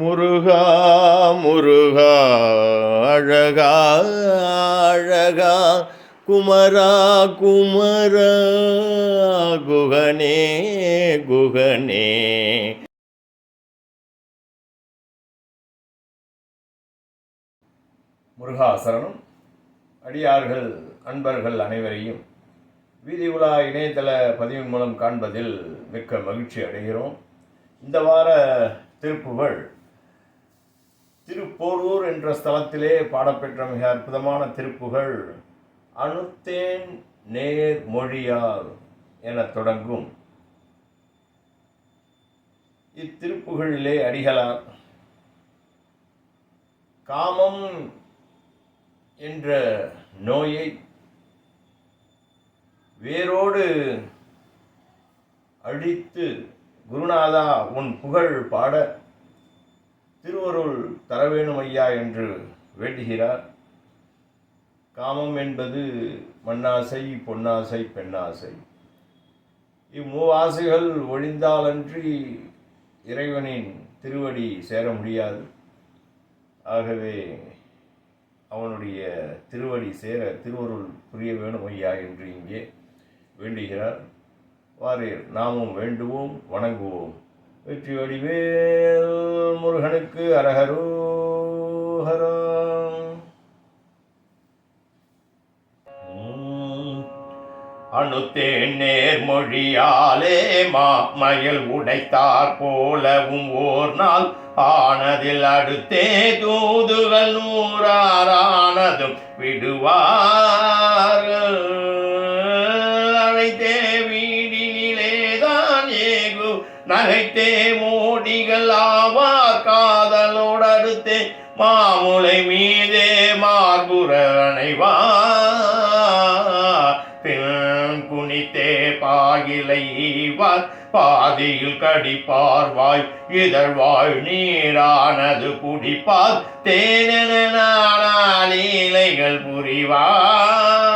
முருகா முருகா அழகா அழகா குமரா குமரா குகனே குகனே. முருகாசரணம் அடியார்கள் அன்பர்கள் அனைவரையும் வீதி உலா இணையதள பதிவின் மூலம் காண்பதில் மிக்க மகிழ்ச்சி அடைகிறோம். இந்த வார திருப்புகள் திருப்போரூர் என்ற ஸ்தலத்திலே பாடப்பெற்ற மிக அற்புதமான திருப்புகள் அணுத்தேன் நேர் மொழியால் என தொடங்கும். இத்திருப்புகளிலே அடிகளார் காமம் என்ற நோயை வேரோடு அழித்து குருநாதா உன் புகழ் பாட திருவருள் தரவேணும் ஐயா என்று வேண்டுகிறார். காமம் என்பது மண்ணாசை பொன்னாசை பெண்ணாசை. இம்மூவாசைகள் ஒழிந்தாலன்றி இறைவனின் திருவடி சேர முடியாது. ஆகவே அவனுடைய திருவடி சேர திருவருள் புரிய வேணும் ஐயா என்று இங்கே வேண்டுகிறார். வாரீர் நாமும் வேண்டுவோம் வணங்குவோம். வெற்றி வடிவேல் முருகனுக்கு அரகரோஹரா அணுத்தேன் நேர்மொழியாலே மாமயல் உடைத்தார் போலவும் ஓர் நாள் ஆனதில் அடுத்தே தூதுகள் நூறாரானதும் விடுவார்கள். நகைத்தே மோடிகள் ஆவார் காதலோடு அடுத்தே மாமுலை மீதே மார்புற அணைவார். பின் குனித்தே பாகிலைவார் பாதியில் கடிப்பார்வாய் இதழ்வாய் நீரானது குடிப்பார். தேனென நாளீலைகள் புரிவார்.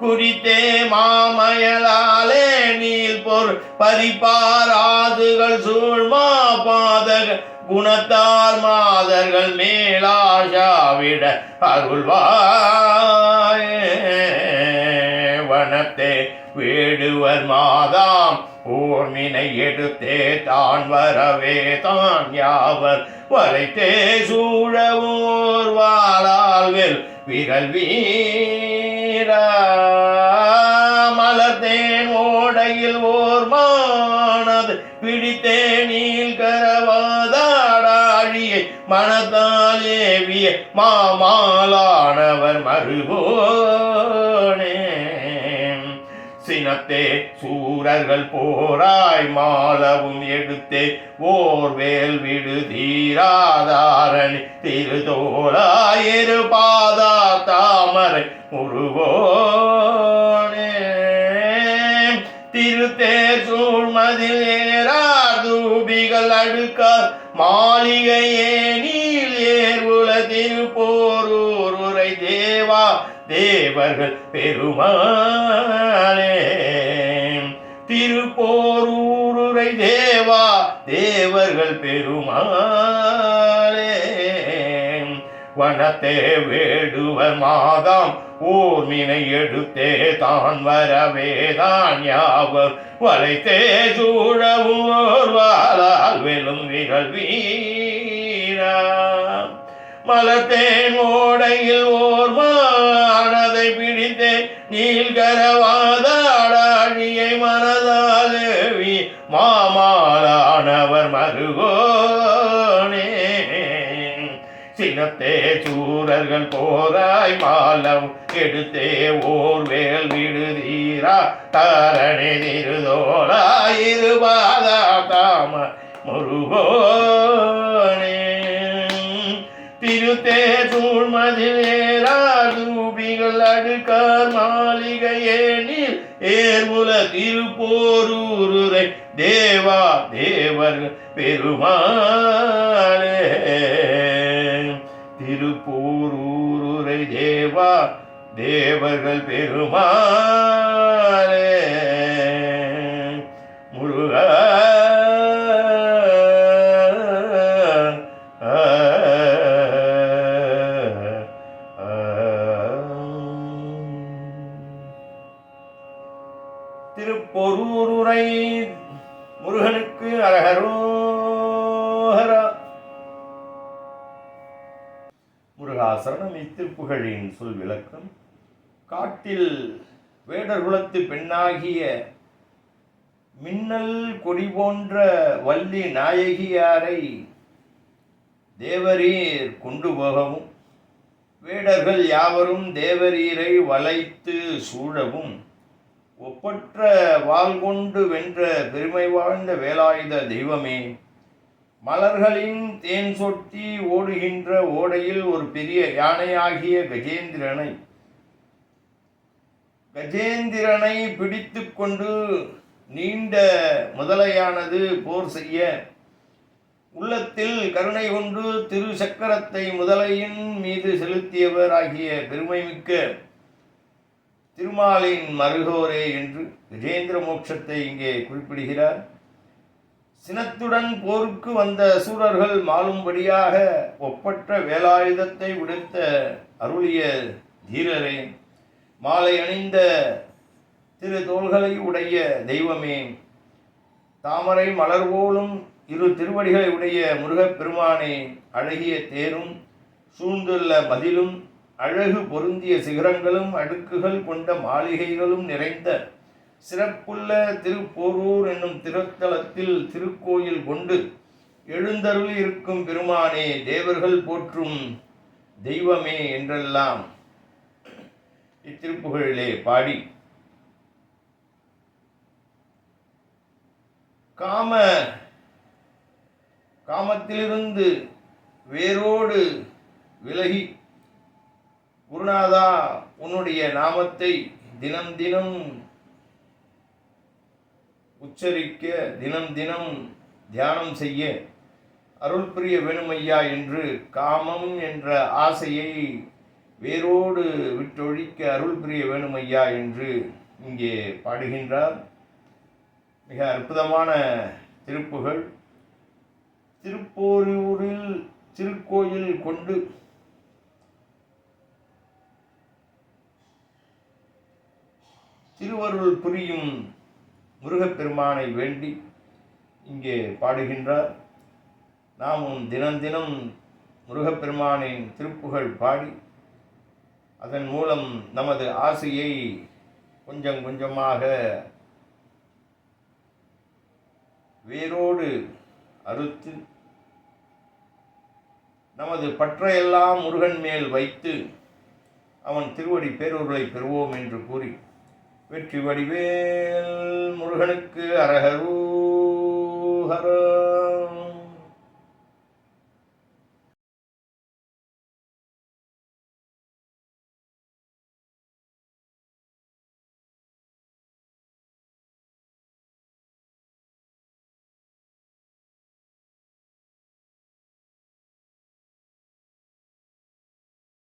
குறித்தே மாமயலாலே நீல் பொருள். பரிபாராதுகள் சூழ்மா பாதக குணத்தார் மாதர்கள் மேலாஷாவிட அருள்வாய். வனத்தே வேடுவர் மாதாம் ஊர்மினை எடுத்தே தான் வரவே தான் யாவர். வரைத்தே சூழ ஊர்வாளால் வெல் விரல் வீ மலர்த்தேன் ஓடையில் ஓர் மானது பிடித்தே கரவாதாடாழியை மனத்தால் ஏவிய மாமாலானவர் மறுபோனே சினத்தே சூரர்கள் போராய் மாலவும் எடுத்தே ஓர் வேல் விடு தீராதாரணி திருதோளாயிரு பாதா தாமரை முருகோனே. திருத்தே சூழ்மதில் ஏறார் தூபிகள் அடுக்க மாளிகையே நீல் ஏர்வுல திருப்போரூர் தேவர்கள் பெருமாளே. திருப்போரூருரை தேவா தேவர்கள் பெருமாளே. வனத்தே வேடுவர் மாதாம் ஊர்மினை எடுத்தே தான் வரவேதான் யாவர். வளைத்தே சூழவோர் வாழால் வெலும் விரல் வீரா. மலத்தேன் ஓடையில் ஓர் மானதை பிடித்தேன். நீல்கரவாத அடாழியை மனதாலேவி மாமாலானவர் மருகோனே. சினத்தே சூரர்கள் போராய் மாலம் எடுத்தே ஓர் வேல் விடுதீரா. தாரணி திருதோராயிருபாதா தாம முருகோ. முருகோனே திருத்தே சூழ்மதிலேராதூபிகள் அடுக்கார் மாளிகையேனில் நீர் ஏர்முல திருப்போரூருரை தேவா தேவர் பெருமாளே. திருப்போரூரை தேவா தேவர்கள் பெருமாளே. முருகனுக்கு அரகரோஹரா முருகாசரணம் இத்திருப்புகழின் சொல் விளக்கம். காட்டில் வேடர் குலத்து பெண்ணாகிய மின்னல் கொடி போன்ற வள்ளி நாயகியாரை தேவரீர் கொண்டு போகவும் வேடர்கள் யாவரும் தேவரீரை வளைத்து சூழவும் ஒப்பற்ற வாள் கொண்டு வென்ற பெருமை வாழ்ந்த வேலாயுத தெய்வமே. மலர்களின் தேன் சொட்டி ஓடுகின்ற ஓடையில் ஒரு பெரிய யானையாகிய கஜேந்திரனை கஜேந்திரனை பிடித்து கொண்டு நீண்ட முதலையானது போர் செய்ய உள்ளத்தில் கருணை கொண்டு திரு சக்கரத்தை முதலையின் மீது செலுத்தியவர் ஆகிய பெருமைமிக்க திருமாலின் மருகோரே என்று விஜேந்திர மோட்சத்தை இங்கே குறிப்பிடுகிறார். சினத்துடன் போருக்கு வந்த சூரர்கள் மாளும்படியாக ஒப்பற்ற வேலாயுதத்தை உடைத்த அருளிய தீரரே மாலை அணிந்த திரு தோள்களை உடைய தெய்வமே தாமரை மலர் போலும் இரு திருவடிகளை உடைய முருகப்பெருமானே அழகிய தேரும் சூழ்ந்துள்ள மதிலும் அழகு பொருந்திய சிகரங்களும் அடுக்குகள் கொண்ட மாளிகைகளும் நிறைந்த சிறப்புள்ள திருப்போரூர் என்னும் திருத்தலத்தில் திருக்கோயில் கொண்டு எழுந்தருள் இருக்கும் பெருமானே தேவர்கள் போற்றும் தெய்வமே என்றெல்லாம் இத்திருப்புகளிலே பாடி. காம காமத்திலிருந்து வேரோடு விலகி குருநாதா உன்னுடைய நாமத்தை தினம் தினம் உச்சரிக்க தினம் தினம் தியானம் செய்ய அருள் புரிய வேணுமையா என்று காமம் என்ற ஆசையை வேரோடு விட்டொழிக்க அருள் புரிய வேணுமையா என்று இங்கே பாடுகின்றார். மிக அற்புதமான திருப்புகள். திருப்போரூரில் திருக்கோயில் கொண்டு திருவருள் புரியும் முருகப்பெருமானை வேண்டி இங்கே பாடுகின்றார். நாமும் தினம் தினம் முருகப்பெருமானின் திருப்புகழ் பாடி அதன் மூலம் நமது ஆசையை கொஞ்சம் கொஞ்சமாக வேரோடு அறுத்து நமது பற்றையெல்லாம் முருகன் மேல் வைத்து அவன் திருவடி பேரூர்களை பெறுவோம் என்று கூறி வெற்றி வடிவேல் முருகனுக்கு அரகரூ